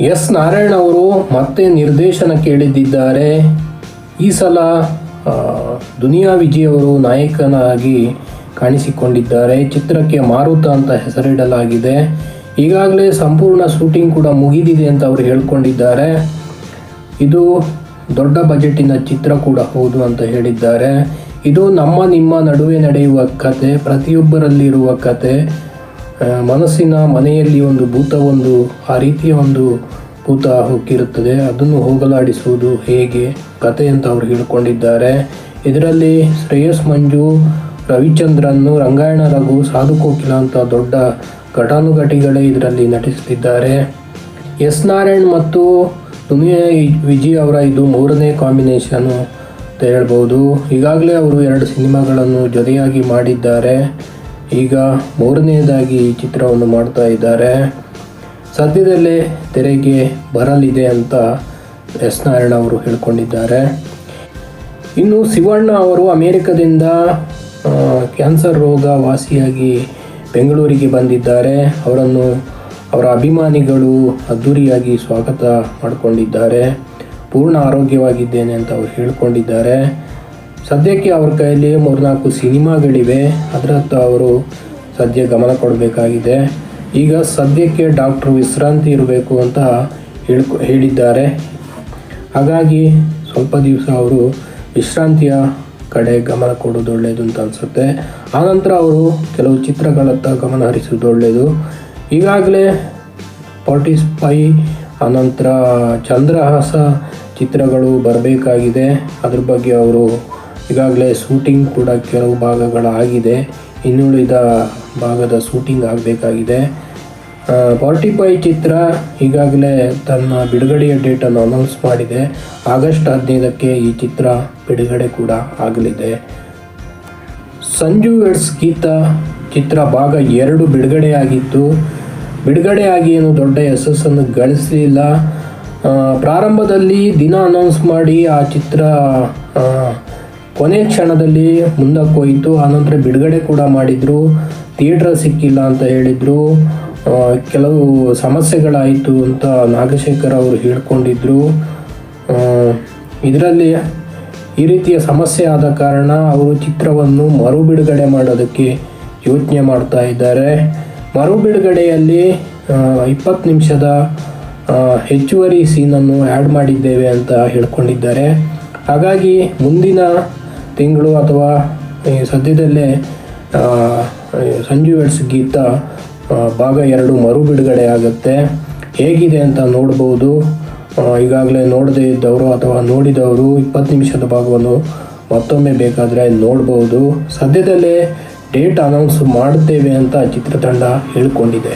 S Narayan ಅವರು ಮತ್ತೆ ನಿರ್ದೇಶನ ಕೇಳಿದ್ದಿದ್ದಾರೆ. ಈ ಸಲ ದುನಿಯಾ ವಿಜಯ್ ಅವರು ನಾಯಕನಾಗಿ ಕಾಣಿಸಿಕೊಂಡಿದ್ದಾರೆ. ಚಿತ್ರಕ್ಕೆ ಮಾರುತ ಅಂತ ಹೆಸರಿಡಲಾಗಿದೆ. ಈಗಾಗಲೇ ಸಂಪೂರ್ಣ ಶೂಟಿಂಗ್ ಕೂಡ ಮುಗಿದಿದೆ ಅಂತ ಅವರು ಹೇಳ್ಕೊಂಡಿದ್ದಾರೆ. ಇದು ದೊಡ್ಡ ಬಜೆಟಿನ ಚಿತ್ರ ಕೂಡ ಹೌದು ಅಂತ ಹೇಳಿದ್ದಾರೆ. ಇದು ನಮ್ಮ ನಿಮ್ಮ ನಡುವೆ ನಡೆಯುವ ಕತೆ, ಪ್ರತಿಯೊಬ್ಬರಲ್ಲಿರುವ ಕತೆ. ಮನಸ್ಸಿನ ಮನೆಯಲ್ಲಿ ಒಂದು ಭೂತ ಒಂದು, ಆ ರೀತಿಯ ಒಂದು ಭೂತ ಹೊಕ್ಕಿರುತ್ತದೆ ಅದನ್ನು ಹೋಗಲಾಡಿಸುವುದು ಹೇಗೆ? ಕತೆ ಅಂತ ಅವರು ಹೇಳಿಕೊಂಡಿದ್ದಾರೆ. ಇದರಲ್ಲಿ ಶ್ರೇಯಸ್ ಮಂಜು, ರವಿಚಂದ್ರನ್ನು ರಂಗಾಯಣ ರಘು ಸಾಧು ಕೋಕಿಲ ಅಂತ ದೊಡ್ಡ ಘಟಾನುಘಟಿಗಳೇ ಇದರಲ್ಲಿ ನಟಿಸುತ್ತಿದ್ದಾರೆ ಎಸ್ ನಾರಾಯಣ್ ಮತ್ತು ತುಮಿಯ ವಿಜಿ ಅವರ ಇದು ಮೂರನೇ ಕಾಂಬಿನೇಷನು ಅಂತ ಹೇಳ್ಬೋದು. ಈಗಾಗಲೇ ಅವರು ಎರಡು ಸಿನಿಮಾಗಳನ್ನು ಜೊತೆಯಾಗಿ ಮಾಡಿದ್ದಾರೆ. ಈಗ ಮೂರನೆಯದಾಗಿ ಈ ಚಿತ್ರವನ್ನು ಮಾಡ್ತಾ ಇದ್ದಾರೆ. ಸದ್ಯದಲ್ಲೇ ತೆರೆಗೆ ಬರಲಿದೆ ಅಂತ ಎಸ್ ನಾರಾಯಣ ಅವರು ಹೇಳ್ಕೊಂಡಿದ್ದಾರೆ. ಇನ್ನು ಶಿವಣ್ಣ ಅವರು ಅಮೇರಿಕದಿಂದ ಕ್ಯಾನ್ಸರ್ ರೋಗ ವಾಸಿಯಾಗಿ ಬೆಂಗಳೂರಿಗೆ ಬಂದಿದ್ದಾರೆ. ಅವರನ್ನು ಅವರ ಅಭಿಮಾನಿಗಳು ಅದ್ದೂರಿಯಾಗಿ ಸ್ವಾಗತ ಮಾಡಿಕೊಂಡಿದ್ದಾರೆ. ಪೂರ್ಣ ಆರೋಗ್ಯವಾಗಿದ್ದೇನೆ ಅಂತ ಅವರು ಹೇಳ್ಕೊಂಡಿದ್ದಾರೆ. ಸದ್ಯಕ್ಕೆ ಅವ್ರ ಕೈಯಲ್ಲಿ ಮೂರ್ನಾಲ್ಕು ಸಿನಿಮಾಗಳಿವೆ. ಅದರತ್ತ ಅವರು ಸದ್ಯ ಗಮನ ಕೊಡಬೇಕಾಗಿದೆ. ಈಗ ಸದ್ಯಕ್ಕೆ ಡಾಕ್ಟ್ರು ವಿಶ್ರಾಂತಿ ಇರಬೇಕು ಅಂತ ಹೇಳ್ಕೊ, ಹೇಳಿದ್ದಾರೆ. ಹಾಗಾಗಿ ಸ್ವಲ್ಪ ದಿವಸ ಅವರು ವಿಶ್ರಾಂತಿಯ ಕಡೆ ಗಮನ ಕೊಡೋದು ಒಳ್ಳೆಯದು ಅಂತ ಅನಿಸುತ್ತೆ. ಆನಂತರ ಅವರು ಕೆಲವು ಚಿತ್ರಗಳತ್ತ ಗಮನ ಹರಿಸೋದು ಒಳ್ಳೆಯದು ಈಗಾಗಲೇ ಫಾರ್ಟಿ ಸ್ಪೈ ಆನಂತರ ಚಂದ್ರಹಾಸ ಚಿತ್ರಗಳು ಬರಬೇಕಾಗಿದೆ. ಅದ್ರ ಬಗ್ಗೆ ಅವರು ಈಗಾಗಲೇ ಶೂಟಿಂಗ್ ಕೂಡ ಕೆಲವು ಭಾಗಗಳಾಗಿದೆ. ಇನ್ನುಳಿದ ಭಾಗದ ಶೂಟಿಂಗ್ ಆಗಬೇಕಾಗಿದೆ. ಫಾರ್ಟಿ ಫೈ ಚಿತ್ರ ಈಗಾಗಲೇ ತನ್ನ ಬಿಡುಗಡೆಯ ಡೇಟನ್ನು ಅನೌನ್ಸ್ ಮಾಡಿದೆ. ಆಗಸ್ಟ್ ಹದಿನೈದಕ್ಕೆ ಈ ಚಿತ್ರ ಬಿಡುಗಡೆ ಕೂಡ ಆಗಲಿದೆ. ಸಂಜು ವೆಡ್ಸ್ ಗೀತ ಚಿತ್ರ ಭಾಗ ಎರಡು ಬಿಡುಗಡೆಯಾಗಿತ್ತು. ಬಿಡುಗಡೆಯಾಗಿ ಏನು ದೊಡ್ಡ ಯಶಸ್ಸನ್ನು ಗಳಿಸಲಿಲ್ಲ. ಪ್ರಾರಂಭದಲ್ಲಿ ದಿನ ಅನೌನ್ಸ್ ಮಾಡಿ ಆ ಚಿತ್ರ ಕೊನೆ ಕ್ಷಣದಲ್ಲಿ ಮುಂದಕ್ಕೆ ಹೋಯಿತು. ಆನಂತರ ಬಿಡುಗಡೆ ಕೂಡ ಮಾಡಿದರು. ಥಿಯೇಟ್ರ್ ಸಿಕ್ಕಿಲ್ಲ ಅಂತ ಹೇಳಿದರು. ಕೆಲವು ಸಮಸ್ಯೆಗಳಾಯಿತು ಅಂತ ನಾಗಶೇಖರ್ ಅವರು ಹೇಳ್ಕೊಂಡಿದ್ರು. ಇದರಲ್ಲಿ ಈ ರೀತಿಯ ಸಮಸ್ಯೆ ಆದ ಕಾರಣ ಅವರು ಚಿತ್ರವನ್ನು ಮರು ಬಿಡುಗಡೆ ಮಾಡೋದಕ್ಕೆ ಯೋಚನೆ ಮಾಡ್ತಾ ಇದ್ದಾರೆ. ಮರು ಬಿಡುಗಡೆಯಲ್ಲಿ ಇಪ್ಪತ್ತು ನಿಮಿಷದ ಹೆಚ್ಚುವರಿ ಸೀನನ್ನು ಆ್ಯಡ್ ಮಾಡಿದ್ದೇವೆ ಅಂತ ಹೇಳ್ಕೊಂಡಿದ್ದಾರೆ. ಹಾಗಾಗಿ ಮುಂದಿನ ತಿಂಗಳು ಅಥವಾ ಈ ಸದ್ಯದಲ್ಲೇ ಆ, ಈ ಸಂಜು ವೆಡ್ಸ್ ಗೀತ ಭಾಗ ಎರಡು ಮರು ಬಿಡುಗಡೆ ಆಗುತ್ತೆ. ಹೇಗಿದೆ ಅಂತ ನೋಡ್ಬೋದು. ಈಗಾಗಲೇ ನೋಡದೇ ಇದ್ದವರು ಅಥವಾ ನೋಡಿದವರು ಇಪ್ಪತ್ತು ನಿಮಿಷದ ಭಾಗವನ್ನು ಮತ್ತೊಮ್ಮೆ ಬೇಕಾದರೆ ನೋಡ್ಬೋದು. ಸದ್ಯದಲ್ಲೇ ಡೇಟ್ ಅನೌನ್ಸ್ ಮಾಡುತ್ತೇವೆ ಅಂತ ಚಿತ್ರತಂಡ ಹೇಳ್ಕೊಂಡಿದೆ.